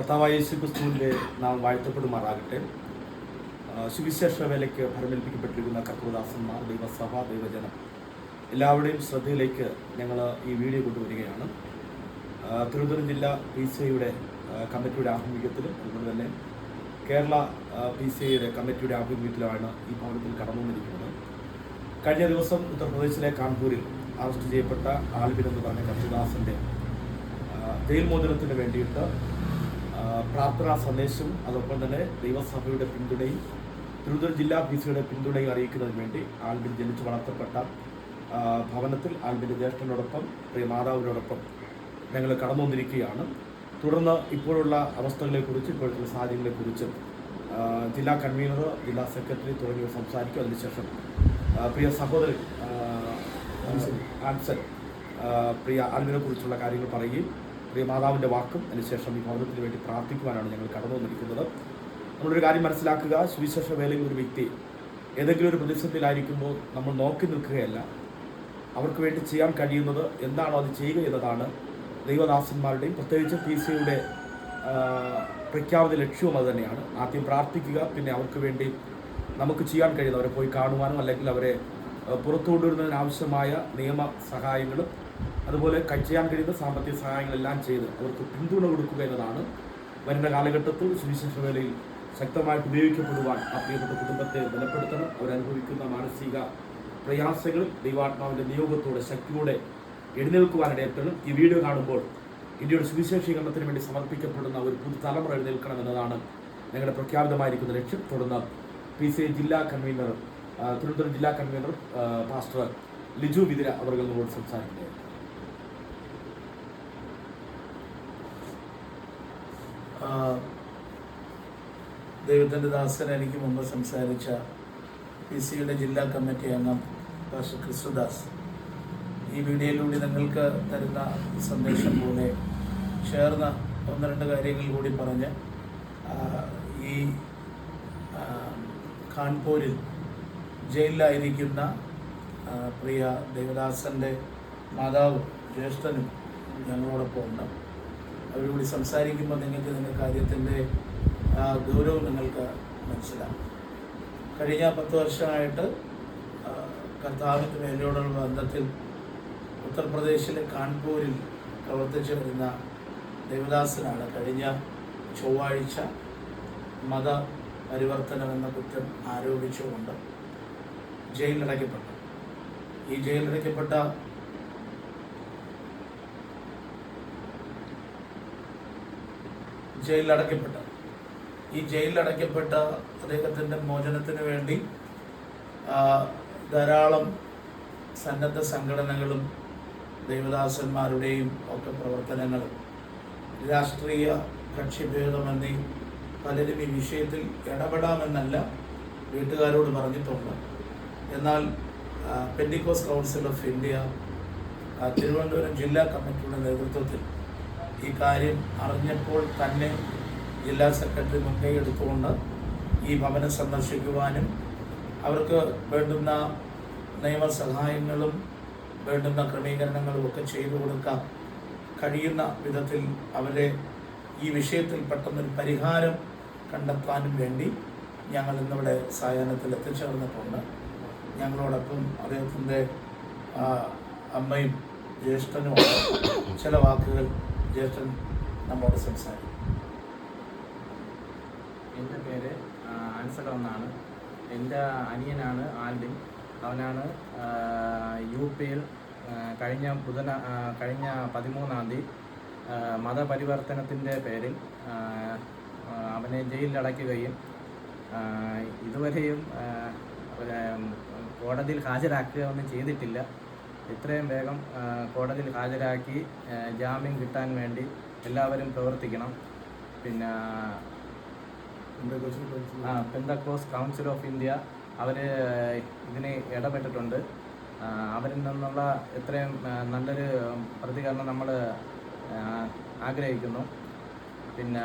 കർത്താവായ യേശു ക്രിസ്തുവിന്റെ നാം വാഴ്ത്തപ്പെടുമാറാകട്ടെ സുവിശേഷ വേലയ്ക്ക് ഫലമേൽപ്പിക്കപ്പെട്ടിരിക്കുന്ന കർത്തൃദാസന്മാർ ദൈവസഭ ദൈവജനം എല്ലാവരുടെയും ശ്രദ്ധയിലേക്ക് ഞങ്ങൾ ഈ വീഡിയോ കൊണ്ടുവരികയാണ്. തിരുവനന്തപുരം ജില്ലാ പി സി ഐയുടെ കമ്മിറ്റിയുടെ ആഭിമുഖ്യത്തിലും അതുപോലെ തന്നെ കേരള പി സി ഐയുടെ കമ്മിറ്റിയുടെ ആഭിമുഖ്യത്തിലുമാണ് ഈ ഭവനത്തിൽ കടന്നു വന്നിരിക്കുന്നത് കഴിഞ്ഞ ദിവസം ഉത്തർപ്രദേശിലെ കാൺപൂരിൽ അറസ്റ്റ് ചെയ്യപ്പെട്ട ആൽബിൻ എന്ന് പറഞ്ഞ കർത്തൃദാസന്റെ ജയിൽ മോചനത്തിന് വേണ്ടിയിട്ട് പ്രാർത്ഥനാ സന്ദേശം അതോടൊപ്പം തന്നെ ദൈവസഭയുടെ പിന്തുണയും തിരുവനന്തപുരം ജില്ലാ പി സിയുടെ പിന്തുണയും അറിയിക്കുന്നതിന് വേണ്ടി ആൽബിൻ ജനിച്ചു വളർത്തപ്പെട്ട ഭവനത്തിൽ ആൽബിന്റെ ജ്യേഷ്ഠനോടൊപ്പം പ്രിയ മാതാവിനോടൊപ്പം ഞങ്ങൾ കടന്നു വന്നിരിക്കുകയാണ് തുടർന്ന് ഇപ്പോഴുള്ള അവസ്ഥകളെക്കുറിച്ച് ഇപ്പോഴത്തെ സാഹചര്യങ്ങളെക്കുറിച്ച് ജില്ലാ കൺവീനർ ജില്ലാ സെക്രട്ടറി തുടങ്ങിയവർ സംസാരിക്കും. അതിനുശേഷം പ്രിയ സഹോദരൻ ആൻസൻ പ്രിയ ആൽബിനെ കുറിച്ചുള്ള കാര്യങ്ങൾ പറയുകയും പ്രിയ മാതാവിന്റെ വാക്കും അതിനുശേഷം ഈ ഭവനത്തിന് വേണ്ടി പ്രാർത്ഥിക്കുവാനാണ് ഞങ്ങൾ കടന്നു വന്നിരിക്കുന്നത് നമ്മളൊരു കാര്യം മനസ്സിലാക്കുക സുവിശേഷ വേലയിൽ ഒരു വ്യക്തി ഏതെങ്കിലും ഒരു പ്രതിസന്ധിയിലായിരിക്കുമ്പോൾ നമ്മൾ നോക്കി നിൽക്കുകയല്ല. അവർക്ക് വേണ്ടി ചെയ്യാൻ കഴിയുന്നത് എന്താണോ അത് ചെയ്യുക എന്നതാണ് ദൈവദാസന്മാരുടെയും പ്രത്യേകിച്ച് പി സിയുടെ പ്രഖ്യാപിത ലക്ഷ്യവും അത് തന്നെയാണ്. ആദ്യം പ്രാർത്ഥിക്കുക പിന്നെ അവർക്ക് വേണ്ടി നമുക്ക് ചെയ്യാൻ കഴിയുന്ന അവരെ പോയി കാണുവാനും അല്ലെങ്കിൽ അവരെ പുറത്തു കൊണ്ടുവരുന്നതിനാവശ്യമായ നിയമ സഹായങ്ങളും അതുപോലെ ചെയ്യാൻ കഴിയുന്ന സാമ്പത്തിക സഹായങ്ങളെല്ലാം ചെയ്ത് അവർക്ക് പിന്തുണ കൊടുക്കുക എന്നതാണ് വരുന്ന കാലഘട്ടത്തിൽ സുവിശേഷ വേലയിൽ ശക്തമായിട്ട് ഉപയോഗിക്കപ്പെടുവാൻ ആ പ്രിയപ്പെട്ട കുടുംബത്തെ ബലപ്പെടുത്തണം. അവരനുഭവിക്കുന്ന മാനസിക പ്രയാസങ്ങൾ ദൈവാത്മാവിന്റെ നിയോഗത്തോടെ ശക്തിയോടെ എഴുന്നേൽക്കുവാനിടയെത്തണം ഈ വീഡിയോ കാണുമ്പോൾ ഇന്ത്യയുടെ സുവിശേഷീകരണത്തിന് വേണ്ടി സമർപ്പിക്കപ്പെടുന്ന ഒരു പുതുതലമുറ എഴുന്നേൽക്കണം എന്നതാണ് ഞങ്ങളുടെ പ്രഖ്യാപിതമായിരിക്കുന്ന ലക്ഷ്യം. തുടർന്ന് പി സി ജില്ലാ കൺവീനർ തിരുവനന്തപുരം ജില്ലാ കൺവീനർ പാസ്റ്റർ ലിജു വിതിര അവർ നമ്മളോട് സംസാരിക്കുന്നത് ആ, ദൈവത്തിന്റെ ദാസൻ എനിക്ക് മുമ്പ് സംസാരിച്ച പി സിയുടെ ജില്ലാ കമ്മിറ്റി അംഗം പാഷ ക്രിസ്തുദാസ്. ഈ വീഡിയോയിലൂടെ നിങ്ങൾക്ക് തരുന്ന സന്ദേശം പോലെ ചേർന്ന ഒന്ന് രണ്ട് കാര്യങ്ങൾ കൂടി പറഞ്ഞ് ഈ കാൺപൂരിൽ ജയിലിലായിരിക്കുന്ന പ്രിയ ദേവദാസന്റെ മാതാവും ജ്യേഷ്ഠനും ഞങ്ങളോടൊപ്പം ഉണ്ട്. അവരോട് സംസാരിക്കുമ്പോൾ നിങ്ങൾക്ക് നിങ്ങളുടെ കാര്യത്തിന്റെ ആ, ഗൗരവം നിങ്ങൾക്ക് മനസ്സിലാകും. കഴിഞ്ഞ പത്ത് വർഷമായിട്ട് കർത്താവിന്റെ മേലോടുള്ള ബന്ധത്തിൽ ഉത്തർപ്രദേശിലെ കാൺപൂരിൽ പ്രവർത്തിച്ചു വരുന്ന ദേവദാസനാണ് കഴിഞ്ഞ ചൊവ്വാഴ്ച മത പരിവർത്തനം എന്ന കുറ്റം ആരോപിച്ചുകൊണ്ട് ജയിലിലടയ്ക്കപ്പെട്ടു. ഈ ജയിലിലടയ്ക്കപ്പെട്ട ജയിലിലടയ്ക്കപ്പെട്ട ഈ ജയിലിലടയ്ക്കപ്പെട്ട അദ്ദേഹത്തിന്റെ മോചനത്തിന് വേണ്ടി ധാരാളം സന്നദ്ധ സംഘടനകളും ദൈവദാസന്മാരുടെയും ഒക്കെ പ്രവർത്തനങ്ങൾ രാഷ്ട്രീയ കക്ഷിഭേദമെന്നീ പലരും ഈ വിഷയത്തിൽ ഇടപെടാമെന്നല്ല വീട്ടുകാരോട് പറഞ്ഞിട്ടുണ്ട്. എന്നാൽ Pentecost council of India Thiruvananthapuram ജില്ലാ കമ്മിറ്റിയുടെ നേതൃത്വത്തിൽ ഈ കാര്യം അറിഞ്ഞപ്പോൾ തന്നെ ജില്ലാ സെക്രട്ടറി മുൻകൈ എടുത്തുകൊണ്ട് ഈ ഭവനം സന്ദർശിക്കുവാനും അവർക്ക് വേണ്ടുന്ന നിയമസഹായങ്ങളും വേണ്ടുന്ന ക്രമീകരണങ്ങളും ഒക്കെ ചെയ്തു കൊടുക്കാൻ കഴിയുന്ന വിധത്തിൽ അവരെ ഈ വിഷയത്തിൽ പെട്ടെന്നൊരു പരിഹാരം കണ്ടെത്താനും വേണ്ടി ഞങ്ങൾ ഇന്നിവിടെ സായാഹ്നത്തിൽ എത്തിച്ചേർന്നിട്ടുണ്ട്. ഞങ്ങളോടൊപ്പം അദ്ദേഹത്തിന്റെ അമ്മയും ജ്യേഷ്ഠനും ചില വാക്കുകൾ ജ്യേഷ്ഠൻ നമ്മോട് സംസാരിക്കും. എന്റെ പേര് ആൻസലോ എന്നാണ് എന്റെ അനിയനാണ് ആൽബിൻ അവനാണ് യു പിയിൽ കഴിഞ്ഞ ബുധന കഴിഞ്ഞ പതിമൂന്നാം തീയതി മതപരിവർത്തനത്തിന്റെ പേരിൽ അവനെ ജയിലിൽ അടയ്ക്കുകയും ഇതുവരെയും കോടതിയിൽ ഹാജരാക്കുക ഒന്നും ചെയ്തിട്ടില്ല. എത്രയും വേഗം കോടതിയിൽ ഹാജരാക്കി ജാമ്യം കിട്ടാൻ വേണ്ടി എല്ലാവരും പ്രവർത്തിക്കണം. പിന്നെ ആ പെന്തക്കോസ് കൗൺസിൽ ഓഫ് ഇന്ത്യ അവർ ഇതിന് ഇടപെട്ടിട്ടുണ്ട്. അവരിൽ നിന്നുള്ള എത്രയും നല്ലൊരു പ്രതികരണം നമ്മൾ ആഗ്രഹിക്കുന്നു. പിന്നെ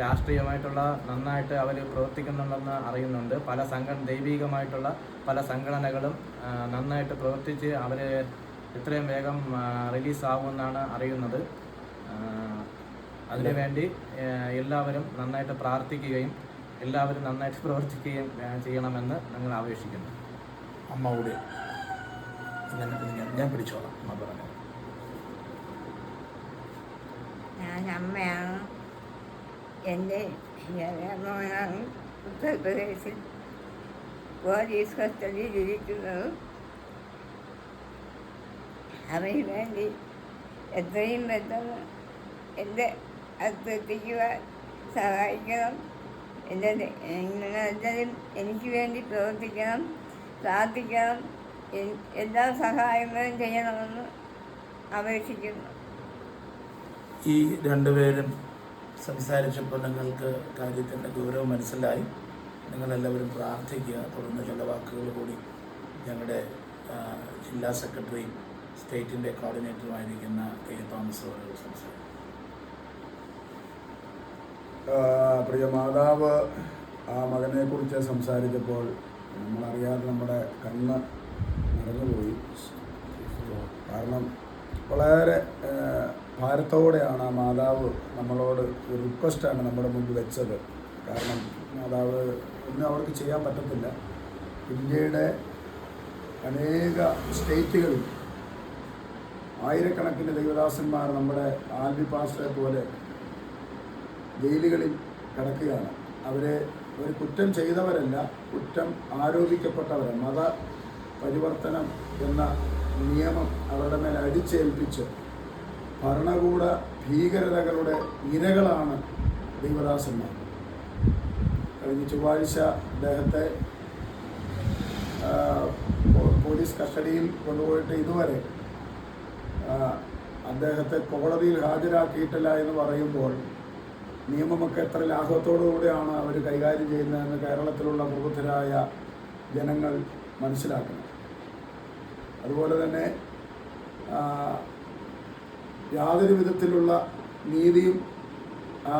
രാഷ്ട്രീയമായിട്ടുള്ള നന്നായിട്ട് അവർ പ്രവർത്തിക്കുന്നുണ്ടെന്ന് അറിയുന്നുണ്ട്. പല സംഘ ദൈവികമായിട്ടുള്ള പല സംഘടനകളും നന്നായിട്ട് പ്രവർത്തിച്ച് അവർ എത്രയും വേഗം റിലീസ് ആകുമെന്നാണ് അറിയുന്നത്. അതിനുവേണ്ടി എല്ലാവരും നന്നായിട്ട് പ്രാർത്ഥിക്കുകയും എല്ലാവരും നന്നായിട്ട് പ്രവർത്തിക്കുകയും ചെയ്യണമെന്ന് ഞങ്ങൾ ആവേശിക്കുന്നു. അമ്മ കൂടി. ഞാൻ ഞാൻ- ഞാൻ പിടിച്ചോളാം. അമ്മ പറഞ്ഞു. ഞാൻ അമ്മയാണ്. എന്റെ മോനാണ് ഉത്തർപ്രദേശിൽ പോലീസ് കസ്റ്റഡിയിൽ ഇരിക്കുന്നത്. അവന് വേണ്ടി എത്രയും പെട്ടെന്ന് എന്റെ അടുത്തെത്തിക്കുവാൻ സഹായിക്കണം. എന്റെ നിങ്ങളെല്ലാവരും എനിക്ക് വേണ്ടി പ്രവർത്തിക്കണം പ്രാർത്ഥിക്കണം. എല്ലാ സഹായങ്ങളും ചെയ്യണമെന്ന് അപേക്ഷിക്കുന്നു. ഈ രണ്ടുപേരും സംസാരിച്ചപ്പോൾ നിങ്ങൾക്ക് കാര്യത്തിന്റെ ഗൗരവം മനസ്സിലായി. നിങ്ങളെല്ലാവരും പ്രാർത്ഥിക്കുക. തുടർന്ന് ചില വാക്കുകൾ കൂടി ഞങ്ങളുടെ ജില്ലാ സെക്രട്ടറി സ്റ്റേറ്റിന്റെ കോർഡിനേറ്ററുമായിരിക്കുന്ന കെ. തോമസ് അവരോട് സംസാരിക്കും. പ്രിയ മാതാവ് ആ മകനെക്കുറിച്ച് സംസാരിച്ചപ്പോൾ നമ്മളറിയാതെ നമ്മുടെ കണ്ണ് നടന്നുപോയി കാരണം വളരെ ഭാരത്തോടെയാണ് ആ മാതാവ് നമ്മളോട് ഒരു റിക്വസ്റ്റാണ് നമ്മുടെ മുമ്പിൽ വെച്ചത്. കാരണം മാതാവ് ഒന്നും അവർക്ക് ചെയ്യാൻ പറ്റത്തില്ല. ഇന്ത്യയുടെ അനേക സ്റ്റേറ്റുകളിൽ ആയിരക്കണക്കിന് ദൈവദാസന്മാർ നമ്മുടെ ആൽബി പാസ്റ്ററെ പോലെ ജയിലുകളിൽ കിടക്കുകയാണ്. അവരെ ഒരു കുറ്റം ചെയ്തവരല്ല കുറ്റം ആരോപിക്കപ്പെട്ടവരാണ്. മത പരിവർത്തനം എന്ന നിയമം അവരുടെ മേൽ അടിച്ചേൽപ്പിച്ച് ഭരണകൂട ഭീകരതകളുടെ ഇരകളാണ് ദൈവദാസന്മാർ. കഴിഞ്ഞ ചൊവ്വാഴ്ച അദ്ദേഹത്തെ പോലീസ് കസ്റ്റഡിയിൽ കൊണ്ടുപോയിട്ട് ഇതുവരെ അദ്ദേഹത്തെ കോടതിയിൽ ഹാജരാക്കിയിട്ടില്ല എന്ന് പറയുമ്പോൾ നിയമമൊക്കെ എത്ര ലാഘവത്തോടു കൂടിയാണ് അവർ കൈകാര്യം ചെയ്യുന്നതെന്ന് കേരളത്തിലുള്ള പ്രബുദ്ധരായ ജനങ്ങൾ മനസ്സിലാക്കണം അതുപോലെ തന്നെ യാതൊരു വിധത്തിലുള്ള നീതിയും ആ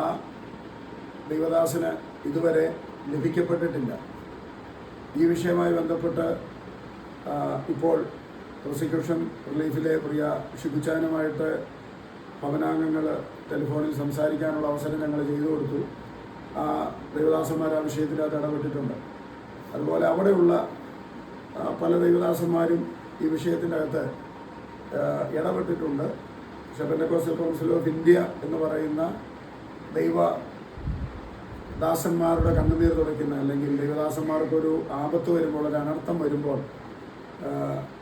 ദൈവദാസന് ഇതുവരെ ലഭിക്കപ്പെട്ടിട്ടില്ല. ഈ വിഷയവുമായി ബന്ധപ്പെട്ട് ഇപ്പോൾ പ്രോസിക്യൂഷൻ റിലീഫിലെ പ്രിയ ഷിബുച്ചാനുമായിട്ട് ഭവനാംഗങ്ങൾ ടെലിഫോണിൽ സംസാരിക്കാനുള്ള അവസരം ഞങ്ങൾ ചെയ്തു കൊടുത്തു. ദൈവദാസന്മാർ ആ വിഷയത്തിനകത്ത് ഇടപെട്ടിട്ടുണ്ട്. അതുപോലെ അവിടെയുള്ള പല ദൈവദാസന്മാരും ഈ ആ, ഇടപെട്ടിട്ടുണ്ട്. പക്ഷേ പെന്തക്കോസ്റ്റൽ കൗൺസിൽ ഓഫ് ഇന്ത്യ എന്ന് പറയുന്ന ദൈവ ദാസന്മാരുടെ കണ്ണുനീർ തുടയ്ക്കുന്ന അല്ലെങ്കിൽ ദൈവദാസന്മാർക്കൊരു ആപത്ത് വരുമ്പോൾ ഒരു അനർത്ഥം വരുമ്പോൾ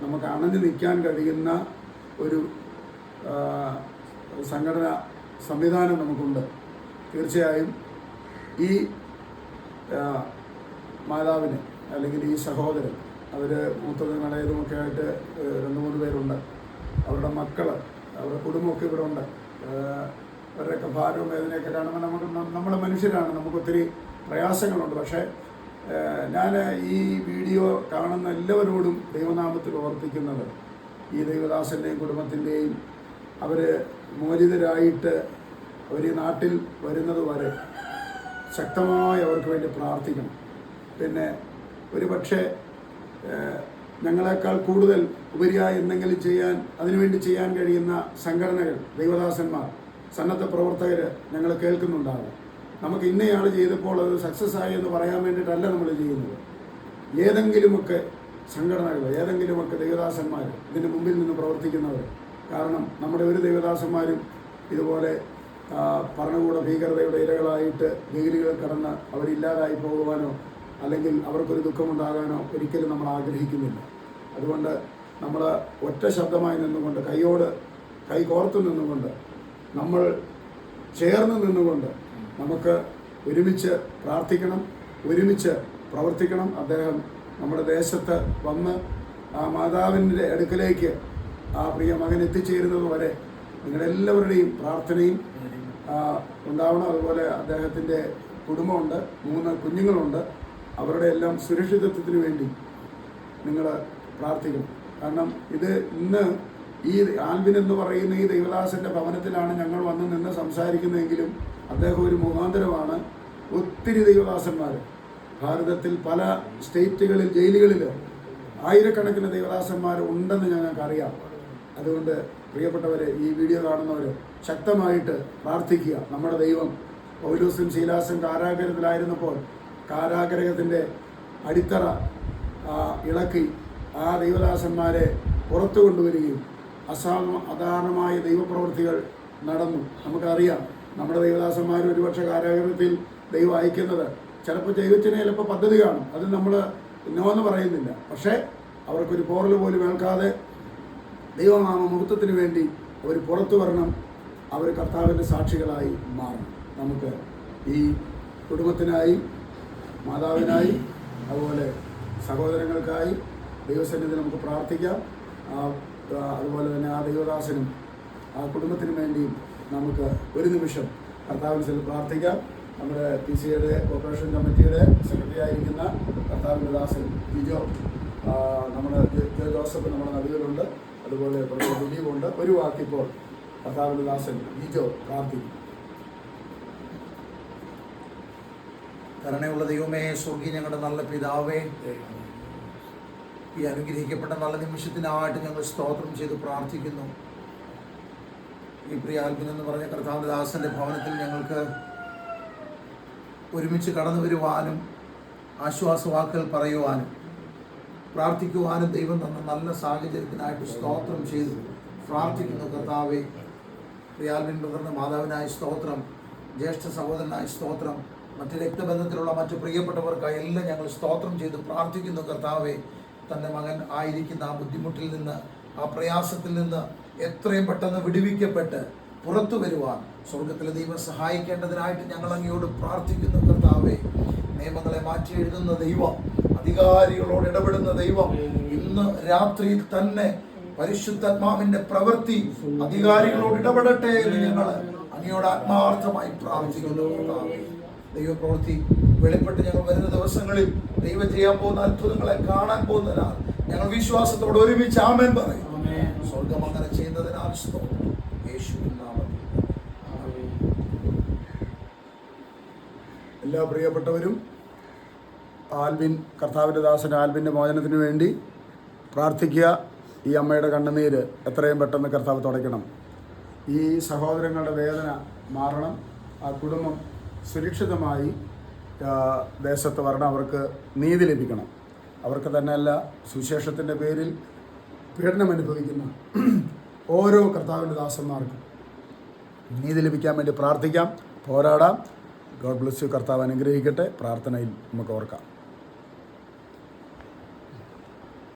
നമുക്ക് അണഞ്ഞു നിൽക്കാൻ കഴിയുന്ന ഒരു സംഘടന സംവിധാനം നമുക്കുണ്ട്. തീർച്ചയായും ഈ മാതാവിന് അല്ലെങ്കിൽ ഈ സഹോദരൻ അവർ മൂത്തതും ഇളയതുമൊക്കെ ആയിട്ട് രണ്ട് മൂന്ന് പേരുണ്ട്. അവരുടെ മക്കൾ അവരുടെ കുടുംബമൊക്കെ ഇവിടെ ഉണ്ട്. അവരുടെയൊക്കെ ഭാരവും വേദനയൊക്കെ കാണുമ്പോൾ നമുക്ക് നമ്മൾ മനുഷ്യരാണ്. നമുക്ക് ഒത്തിരി പ്രയാസങ്ങളുണ്ട്. പക്ഷേ ഞാൻ ഈ വീഡിയോ കാണുന്ന എല്ലാവരോടും ദൈവനാമത്തിൽ ഓർപ്പിക്കുന്നത് ഈ ദൈവദാസന്റെയും കുടുംബത്തിന്റെയും അവർ മോചിതരായിട്ട് അവർ ഈ നാട്ടിൽ വരുന്നത് വരെ ശക്തമായി അവർക്ക് വേണ്ടി പ്രാർത്ഥിക്കണം. പിന്നെ ഒരു പക്ഷേ ഞങ്ങളെക്കാൾ കൂടുതൽ ഉപരിയായി എന്തെങ്കിലും ചെയ്യാൻ അതിനുവേണ്ടി ചെയ്യാൻ കഴിയുന്ന സംഘടനകൾ ദൈവദാസന്മാർ സന്നദ്ധ പ്രവർത്തകർ ഞങ്ങൾ കേൾക്കുന്നുണ്ടാകും. നമുക്ക് ഇന്നയാൾ ചെയ്തപ്പോൾ അത് സക്സസ് ആയി എന്ന് പറയാൻ വേണ്ടിയിട്ടല്ല നമ്മൾ ചെയ്യുന്നത്. ഏതെങ്കിലുമൊക്കെ സംഘടനകൾ ഏതെങ്കിലുമൊക്കെ ദൈവദാസന്മാർ ഇതിന് മുമ്പിൽ നിന്ന് പ്രവർത്തിക്കുന്നവർ. കാരണം നമ്മുടെ ഒരു ദൈവദാസന്മാരും ഇതുപോലെ ഭരണകൂട ഭീകരതയുടെ ഇരകളായിട്ട് ജയിലുകൾ കടന്ന് അവരില്ലാതായി പോകുവാനോ അല്ലെങ്കിൽ അവർക്കൊരു ദുഃഖമുണ്ടാകാനോ ഒരിക്കലും നമ്മൾ ആഗ്രഹിക്കുന്നില്ല. അതുകൊണ്ട് നമ്മൾ ഒറ്റ ശബ്ദമായി നിന്നുകൊണ്ട് കൈയോട് കൈ കോർത്ത് നിന്നുകൊണ്ട് നമ്മൾ ചേർന്ന് നിന്നുകൊണ്ട് നമുക്ക് ഒരുമിച്ച് പ്രാർത്ഥിക്കണം ഒരുമിച്ച് പ്രവർത്തിക്കണം. അദ്ദേഹം നമ്മുടെ ദേശത്ത് വന്ന് ആ മാതാവിന്റെ അടുക്കലേക്ക് ആ പ്രിയ മകൻ എത്തിച്ചേരുന്നത് വരെ നിങ്ങളെല്ലാവരുടെയും പ്രാർത്ഥനയും ഉണ്ടാവണം. അതുപോലെ അദ്ദേഹത്തിന്റെ കുടുംബമുണ്ട് മൂന്ന് കുഞ്ഞുങ്ങളുണ്ട്. അവരുടെ എല്ലാം സുരക്ഷിതത്വത്തിന് വേണ്ടി നിങ്ങൾ പ്രാർത്ഥിക്കണം. കാരണം ഇത് ഇന്ന് ഈ ആൽവിൻ എന്ന് പറയുന്ന ഈ ദൈവദാസന്റെ ഭവനത്തിലാണ് ഞങ്ങൾ വന്ന് നിന്ന് സംസാരിക്കുന്നതെങ്കിലും അദ്ദേഹം ഒരു മുഖാന്തരമാണ് ഒത്തിരി ദൈവദാസന്മാർ ഭാരതത്തിൽ പല സ്റ്റേറ്റുകളിൽ ജയിലുകളിൽ ആയിരക്കണക്കിന് ദൈവദാസന്മാർ ഉണ്ടെന്ന് ഞങ്ങൾക്കറിയാം. അതുകൊണ്ട് പ്രിയപ്പെട്ടവരെ ഈ വീഡിയോ കാണുന്നവർ ശക്തമായിട്ട് പ്രാർത്ഥിക്കുക. നമ്മുടെ ദൈവം പൗലൂസും ശീലാസും കാരാഗ്രഹത്തിലായിരുന്നപ്പോൾ കാരാഗ്രഹത്തിന്റെ അടിത്തറ ഇളക്കി ആ ദൈവദാസന്മാരെ പുറത്തു കൊണ്ടുവരികയും അസാമ അധാരണമായ ദൈവപ്രവൃത്തികൾ നടന്നു. നമുക്കറിയാം നമ്മുടെ ദൈവദാസന്മാർ ഒരുപക്ഷെ കാരാഗ്രഹത്തിൽ ദൈവം അയക്കുന്നത് ചിലപ്പോൾ ദൈവത്തിന് ചിലപ്പോൾ പദ്ധതി കാണും. അത് നമ്മൾ നോ എന്ന് പറയുന്നില്ല. പക്ഷേ അവർക്കൊരു പോറൽ പോലും ഏൽക്കാതെ ദൈവനാമ മുഹൂർത്തത്തിന് വേണ്ടി അവർ പുറത്തു വരണം. അവർ കർത്താവിന്റെ സാക്ഷികളായി മാറണം. നമുക്ക് ഈ കുടുംബത്തിനായി മാതാവിനായി അതുപോലെ സഹോദരങ്ങൾക്കായി ദൈവസന്നിധി നമുക്ക് പ്രാർത്ഥിക്കാം. അതുപോലെ തന്നെ ആ ദൈവദാസനും ആ കുടുംബത്തിനും വേണ്ടിയും നമുക്ക് ഒരു നിമിഷം കർത്താവിന് ചെന്ന് പ്രാർത്ഥിക്കാം. നമ്മുടെ പി സി എയുടെ കോർപ്പറേഷൻ കമ്മിറ്റിയുടെ സെക്രട്ടറി ആയിരിക്കുന്ന കർത്താവിന്റെ ദാസൻ ജിജോ. നമ്മുടെ ജെ ജോസഫ് നമ്മുടെ നദികളുണ്ട്. അതുപോലെ പ്രൊഫസർ ദിലീപുണ്ട്. ഒരു വാക്കിപ്പോൾ കർത്താവിന്റെ ദാസൻ ജിജോ പ്രാർത്ഥിക്കും കരുണയുള്ള ദൈവമേ സ്വർഗീയ ഞങ്ങളുടെ നല്ല പിതാവേ. ഈ അനുഗ്രഹിക്കപ്പെട്ട നല്ല നിമിഷത്തിനായിട്ട് ഞങ്ങൾ സ്തോത്രം ചെയ്ത് പ്രാർത്ഥിക്കുന്നു. ഈ പ്രിയ ആൽബിൻ എന്ന് പറഞ്ഞ കർത്താവിന്റെ ദാസന്റെ ഭവനത്തിൽ ഞങ്ങൾക്ക് ഒരുമിച്ച് കടന്നു വരുവാനും ആശ്വാസവാക്കുകൾ പറയുവാനും പ്രാർത്ഥിക്കുവാനും ദൈവം തന്ന നല്ല സാഹചര്യത്തിനായിട്ട് സ്തോത്രം ചെയ്തു പ്രാർത്ഥിക്കുന്നു കർത്താവെ. പ്രിയാൽബിൻ പകർന്ന മാതാവിനായ സ്തോത്രം ജ്യേഷ്ഠ സഹോദരനായ സ്തോത്രം. മറ്റ് രക്തബന്ധത്തിലുള്ള മറ്റ് പ്രിയപ്പെട്ടവർക്കായി എല്ലാം ഞങ്ങൾ സ്തോത്രം ചെയ്ത് പ്രാർത്ഥിക്കുന്നു കർത്താവെ തന്റെ മകൻ ആയിരിക്കുന്ന ആ ബുദ്ധിമുട്ടിൽ നിന്ന് ആ പ്രയാസത്തിൽ നിന്ന് എത്രയും പെട്ടെന്ന് വിടുവിക്കപ്പെട്ട് പുറത്തു വരുവാൻ സ്വർഗത്തിലെ ദൈവം സഹായിക്കേണ്ടതിനായിട്ട് ഞങ്ങൾ അങ്ങയോട് പ്രാർത്ഥിക്കുന്നു കർത്താവെ നിയമങ്ങളെ മാറ്റി എഴുതുന്ന ദൈവം അധികാരികളോട് ഇടപെടുന്ന ദൈവം ഇന്ന് രാത്രിയിൽ തന്നെ പരിശുദ്ധാത്മാവിന്റെ പ്രവൃത്തി അധികാരികളോട് ഇടപെടട്ടെ എന്ന് ഞങ്ങൾ അങ്ങയോട് ആത്മാർത്ഥമായി പ്രാർത്ഥിക്കുന്നു കർത്താവേ. ദൈവപ്രവൃത്തി വെളിപ്പെട്ട് ഞങ്ങൾ വരുന്ന ദിവസങ്ങളിൽ ദൈവം ചെയ്യാൻ പോകുന്ന അത്ഭുതങ്ങളെ കാണാൻ പോകുന്നതിനാൽ ഞങ്ങൾ വിശ്വാസത്തോട് ഒരുമിച്ച് ആമേൻ പറയും. സ്വർഗം അങ്ങനെ ചെയ്യുന്നതിനാൽ യേശു എല്ലാ പ്രിയപ്പെട്ടവരും ആൽബിൻ കർത്താവിന്റെ ദാസൻ ആൽബിന്റെ മോചനത്തിന് വേണ്ടി പ്രാർത്ഥിക്കുക. ഈ അമ്മയുടെ കണ്ണുനീര് എത്രയും പെട്ടെന്ന് കർത്താവ് തുടയ്ക്കണം. ഈ സഹോദരങ്ങളുടെ വേദന മാറണം. ആ കുടുംബം സുരക്ഷിതമായി ദേശത്ത് വരണം. അവർക്ക് നീതി ലഭിക്കണം. അവർക്ക് തന്നെയല്ല സുശേഷത്തിന്റെ പേരിൽ പീഡനം അനുഭവിക്കുന്ന ഓരോ കർത്താവിന്റെ ദാസന്മാർക്കും നീതി ലഭിക്കാൻ വേണ്ടി പ്രാർത്ഥിക്കാം പോരാടാം. ഗോഡ് ബ്ലസ് യു കർത്താവ് അനുഗ്രഹിക്കട്ടെ. പ്രാർത്ഥനയിൽ നമുക്ക് ഓർക്കാം.